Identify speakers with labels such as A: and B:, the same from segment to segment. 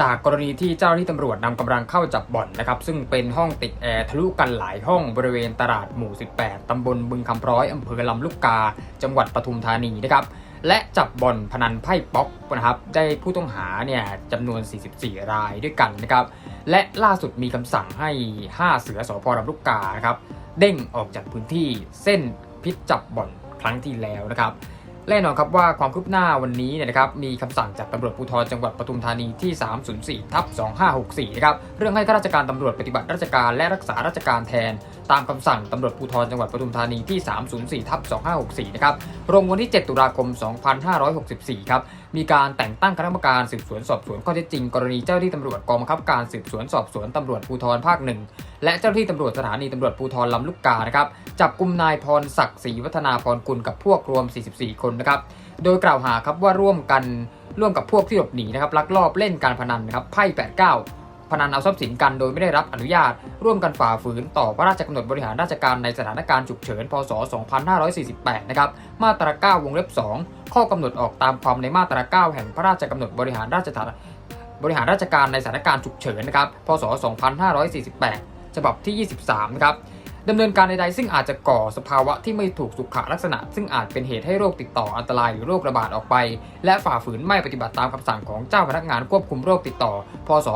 A: จากกรณีที่เจ้าที่ตำรวจนำกำลังเข้าจับบ่อนนะครับซึ่งเป็นห้องติดแอร์ทะลุกันหลายห้องบริเวณตลาดหมู่ 18 ตำบลบึงคำพร้อยอำเภอลำลูกกา จังหวัดปทุมธานีนะครับและจับบ่อนพนันไพ่ป๊อกนะครับได้ผู้ต้องหาเนี่ยจำนวน 44 รายด้วยกันนะครับและล่าสุดมีคำสั่งให้ 5 เสือสพลำลูกกานะครับเด้งออกจากพื้นที่เส้นพิษจับบ่อนครั้งที่แล้วนะครับ แน่นอนครับว่าความคืบหน้าวันนี้เนี่ยนะครับมีคำสั่งจากตำรวจภูธรจังหวัดปทุมธานีที่ 304ทับ2564 นะครับเรื่องให้ข้าราชการตำรวจปฏิบัติราชการและรักษาราชการแทน ตามคำสั่งตำรวจภูธรจังหวัดปทุมธานีที่ 304ทับ2564 นะครับลงวันที่ 7 ตุลาคม 2564 ครับ มีการแต่งตั้งคณะกรรมการสืบสวนสอบสวนข้อเท็จจริง กรณีเจ้าหน้าที่ตำรวจกองบังคับการสืบสวนสอบสวนตำรวจภูธรภาคหนึ่งและเจ้าหน้าที่ตำรวจสถานีตำรวจภูธรลำลูกกานะครับจับกลุ่มนายพรศักดิ์ศรีวัฒนาพรกุลกับพวกรวม 44 คนนะครับโดยกล่าวหาครับว่าร่วมกันร่วมกับพวกที่หลบหนีนะครับลักลอบเล่นการพนันนะครับไพ่89 พนันเอาทรัพย์สินกันโดยไม่ได้รับอนุญาต ร่วมกันฝ่าฝืนต่อพระราชกำหนดบริหารราชการในสถานการณ์ฉุกเฉิน พศ 2548 นะครับ มาตรา 9 วงเล็บ 2 ข้อกำหนดออกตามความในมาตรา 9 แห่งพระราชกำหนดบริหารราชการบริหารราชการในสถานการณ์ฉุกเฉินนะครับ พศ 2548 ฉบับที่ 23 นะครับ ดำเนินการใดๆซึ่งอาจจะก่อสภาวะที่ไม่ถูกสุขลักษณะ ซึ่งอาจเป็นเหตุให้โรคติดต่ออันตรายหรือโรคระบาดออกไป และฝ่าฝืนไม่ปฏิบัติตามคำสั่งของเจ้าพนักงานควบคุมโรคติดต่อ พศ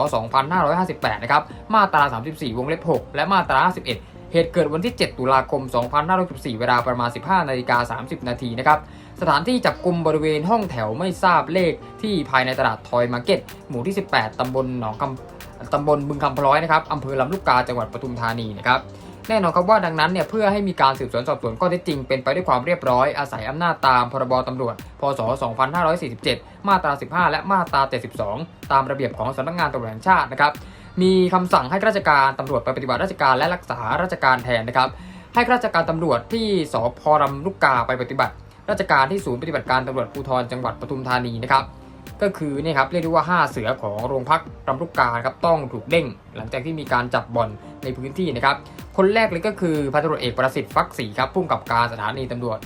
A: 2558 นะครับ มาตรา 34 วงเล็บ 6 และมาตรา 51เหตุเกิดวันที่ 7 ตุลาคม 2564 เวลาประมาณ 15 นาฬิกา 30 นาทีนะครับ สถานที่จับกลุ่มบริเวณห้องแถวไม่ทราบเลขที่ภายในตลาดทอยมาร์เก็ต หมู่ที่ 18 ตำบลหนองคำตำบลบึงคำพร้อยนะครับ อำเภอลำลูกกา จังหวัดปทุมธานีนะครับ แน่นอนครับว่าดังนั้นเนี่ยเพื่อให้มีการสืบสวนสอบสวนข้อเท็จจริงเป็นไปด้วยความเรียบร้อยอาศัยอำนาจตามพรบตำรวจ พศ 2547 มาตรา 15 และมาตรา 72 ตามระเบียบของสำนักงานตำรวจแห่งชาตินะครับมีคำสั่งให้ราชการตำรวจไปปฏิบัติราชการและรักษาราชการแทนนะครับให้ราชการตำรวจที่สพลำลูกกาไปปฏิบัติ ราชการที่ศูนย์ปฏิบัติการตำรวจภูธรจังหวัดปทุมธานีนะครับก็คือเนี่ยครับเรียกได้ว่า 5 เสือของโรงพักลำลูกกาครับต้องถูกเด้ง หลังจากที่มีการจับบ่อนในพื้นที่นะครับ คนแรกเลยก็คือพันตำรวจเอกประสิทธิ์ฟักศรีครับผู้กำกับการสถานีตำรวจ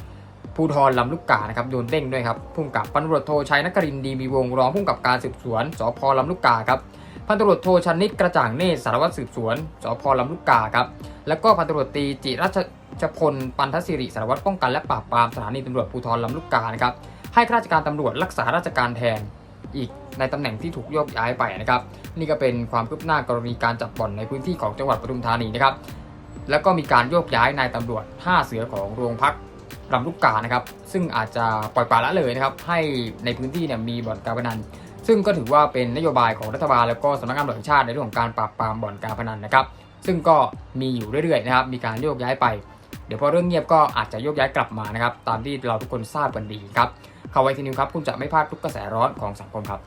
A: ภูธรลำลูกกานะครับโดนเด้งด้วยครับผู้กำกับพันตำรวจโทชัยนครินดีมีวงรองผู้กำกับการสืบสวนสพลำลูกกาครับพันตำรวจโทชนิดกระจ่างเนตรสารวัตรสืบสวนสพลำลูกกาครับแล้วก็พันตำรวจตีจิรัชพลปันทศิริสารวัตรป้องกันและปราบปรามสถานีตำรวจภูธรลำลูกกานะครับให้ข้าราชการตำรวจรักษาราชการแทนอีกในตำแหน่งที่ถูกโยกย้ายไปนะครับ นี่ก็เป็นความคืบหน้ากรณีการจับบ่อนในพื้นที่ของจังหวัดปทุมธานีนะครับ แล้วก็มีการโยกย้ายนายตำรวจ 5 เสือของโรงพักลำลูกกานะครับ ซึ่งอาจจะปล่อยปละละเลยนะครับ ให้ในพื้นที่เนี่ยมีบ่อนการพนัน ซึ่งก็ถือว่าเป็นนโยบายของรัฐบาลแล้วก็สำนักงานตำรวจแห่งชาติในเรื่องของการปราบปรามบ่อนการพนันนะครับ ซึ่งก็มีอยู่เรื่อยๆนะครับ มีการโยกย้ายไป เดี๋ยวพอเรื่องเงียบก็อาจจะโยกย้ายกลับมานะครับ ตามที่เราทุกคนทราบกันดีครับข่าวไวทีนิวครับ คุณจะไม่พลาดทุกกระแสร้อนของสังคมครับ